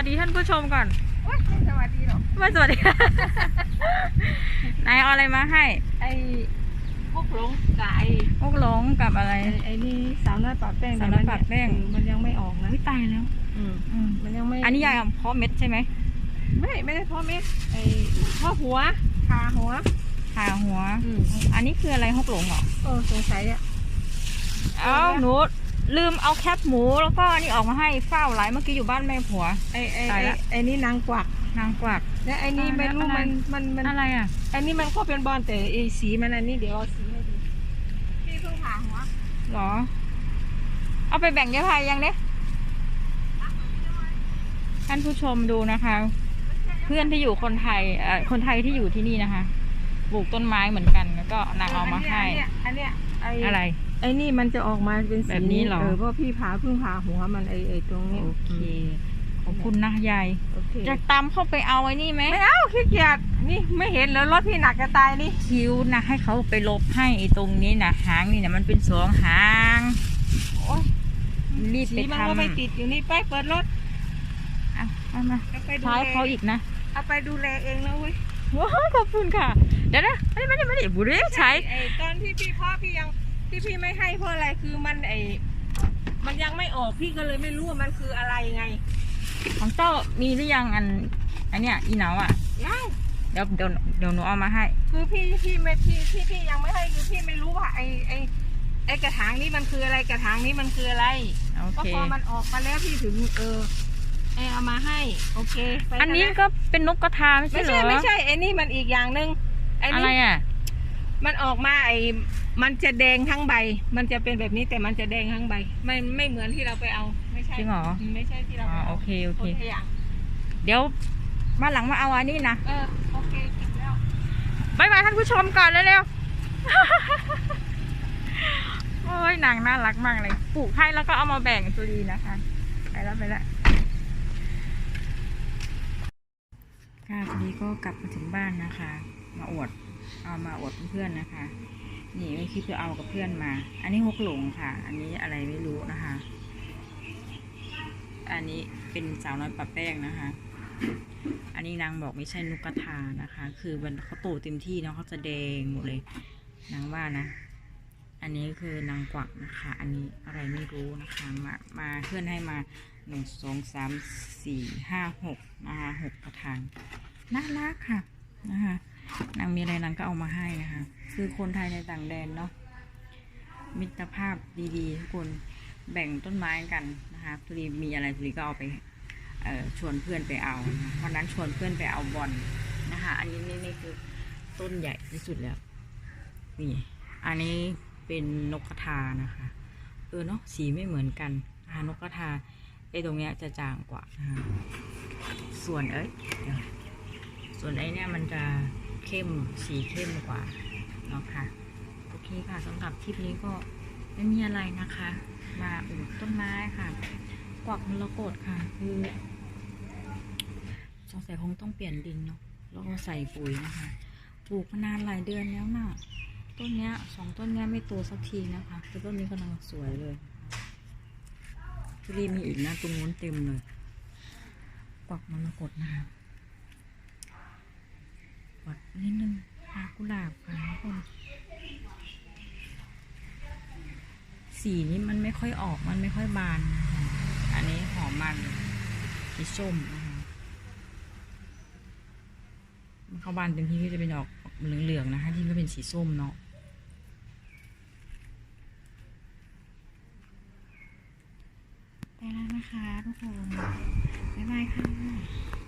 วัสดีท่านผู้ชมก่อนโอ๊ยไม่สวัสดีหรอกไม่สวัสดี นายเอาอะไรมาให้ ไอ้พวกหลงกับไอ้พวกหลงกับอะไร ไอ้ไอ้นี่สาวน้อยปะแป้งสาวน้อยปะแป้ง มันยังไม่ออกนะวิตายแล้วอืมอืมมันยังไม่อันนี้ยายเอาเพาะเม็ดใช่ไหมไม่ไม่ได้พ่อเม็ดไอ้พ่อหัวคาหัวผ่าหัว อืมอันนี้คืออะไรฮกหลงเหรอเออสงสัยอะ เอ้าหนู ลืมเอาแคบหมูแล้วก็อันนี้ออกมาให้เฝ้าหลายเมื่อกี้อยู่บ้านแม่ผัว ไอ้ไอ้ตายไอ้ละ ไอ้นี่นางกวักนางกวัก และไอ้นี่ตายละไม่รู้อะไร มันมันมันอะไรอะ ไอ้นี่มันก็เป็นบอลแต่ไอ้สีมันอันนี้เดี๋ยวเอาสีให้ดูพี่เพิ่งผ่าหัวหรอ เอาไปแบ่งยายพายยังเนี่ยท่านผู้ชมดูนะคะ เพื่อนที่อยู่คนไทยเอ่อคนไทยที่อยู่ที่นี่นะคะปลูกต้นไม้เหมือนกัน แล้วก็นางเอามาให้ อันเนี้ยอันเนี้ยไอ้อะไร ไอ้นี่มันจะออกมาเป็นสีแบบนี้เหรอ เออเพราะพี่ผ่าเพิ่งผ่าหัวมันไอ้ไอ้ตรงนี้โอเค ขอบคุณนะยาย โอเคจะตามเข้าไปเอาไอ้นี่ไหมไม่เอาขี้เกียจนี่ไม่เห็นแล้วรถพี่หนักจะตายนี่คิ้วนะให้เขาไปลบให้ไอ้ตรงนี้นะหางนี่นะมันเป็นสองหาง โอ้ยรีบสีไปมันทำก็ไม่ติดอยู่นี่ไปเปิดรถเอาเอามาเอาไปดูท้ายแลเขาอีกนะเอาไปดูแลเองแล้วเว้ยว้าวขอบคุณค่ะ เดี๋ยวนะไม่ไม่ได้ไม่ได้บุรีใช้ ไอ้ตอนที่พี่พ่อพี่ยัง ที่พี่ไม่ให้เพราะอะไรคือมันไอ้มันยังไม่ออกพี่ก็เลยไม่รู้ว่ามันคืออะไรไงของเจ้ามีหรือยังอันอันเนี้ยอีเหนาอะยังเดี๋ยวเดี๋ยวเดี๋ยวหนูเอามาให้ คือพี่พี่ไม่พี่ที่พี่ยังไม่ให้คือพี่ไม่รู้ว่าไอ้ไอ้ไอ้กระถางนี้มันคืออะไรกระถางนี้มันคืออะไรโอก็เคพอมันออกมาแล้วพี่ถึงเออไอเอามาให้ โอเคไปอันนี้ะก็เป็นนกกระทาไม่ใช่ไม่เหรใช่อไม่ใช่ไอ้นี่มันอีกอย่างหนึ่งไอ้อะไรนี่อะ มันออกมาไอ้มันจะแดงทั้งใบ มันจะเป็นแบบนี้แต่มันจะแดงทั้งใบ ไม่ไม่เหมือนที่เราไปเอา ไม่ใช่จริงเหรอไม่ใช่ที่เราอ๋อไปเอาโอเคโอเคนละอย่างเดี๋ยวมาหลังมาเอาอันนี้นะเออโอเคเก็บแล้วบายบายท่านผู้ชมก่อนเร็วๆ โอ้ยนางน่ารักมากเลย ปลูกให้แล้วก็เอามาแบ่งจุลีนะคะ ไปแล้วไปแล้วค่ะทีนี้ก็กลับมาถึงบ้านนะคะ มาอวด เอามาอวดเพื่อนๆนะคะ นี่ไม่คิดจะเอากับเพื่อนมา อันนี้ฮกหลงค่ะ อันนี้อะไรไม่รู้นะคะ อันนี้เป็นสาวน้อยปะแป้งนะคะ อันนี้นางบอกไม่ใช่นุกกระทานะคะ คือมันเขาโตเต็มที่เนาะเขาจะแดงหมดเลยนางว่านะ อันนี้คือนางกวักนะคะ อันนี้อะไรไม่รู้นะคะ มา มาเพื่อนให้มาหนึ่งสองสามสี่ห้าหกนะคะหกกระถางน่ารักค่ะนะคะ นางมีอะไรนางก็เอามาให้นะคะ คือคนไทยในต่างแดนเนาะมิตรภาพดีๆ ทุกคนแบ่งต้นไม้กันนะคะทุรีมีอะไรทุรีก็เอาไปชวนเพื่อนไปเอานะคะวันนั้นชวนเพื่อนไปเอาบอลนะคะอันนี้นี่นี่คือต้นใหญ่ที่สุดแล้วนี่อันนี้เป็นนกกระทานะคะเออเนาะสีไม่เหมือนกันนะคะนกกระทาไอ้ตรงเนี้ยจะจางกว่านะคะส่วนเอ้ยส่วนไอ้เนี่ยมันจะ เข้มสีเข้มกว่าเนาะค่ะโอเคค่ะสำหรับคลิปนี้ก็ไม่มีอะไรนะคะ มาปลูกต้นไม้ค่ะ กวักมรกตค่ะ คือสงสัยคงต้องเปลี่ยนดินเนาะแล้วก็ใส่ปุ๋ยนะคะปลูกมานานหลายเดือนแล้วน่ะต้นเนี้ยสองต้นเนี้ยไม่โตสักทีนะคะแต่ต้นนี้กำลังสวยเลยทุรียนมีอีกนะตรงนู้นเต็มเลยกวักมรกตนะคะ วักนิดนึงดอกกุหลาบค่ะทุกคน สีนี้มันไม่ค่อยออกมันไม่ค่อยบานนะคะอันนี้หอมมันสีส้มนะคะมันเข้าบานเต็มที่ก็จะเป็นออกเหลืองๆนะคะ ที่ไม่เป็นสีส้มเนาะไปแล้วนะคะทุกคน บ๊ายบายค่ะ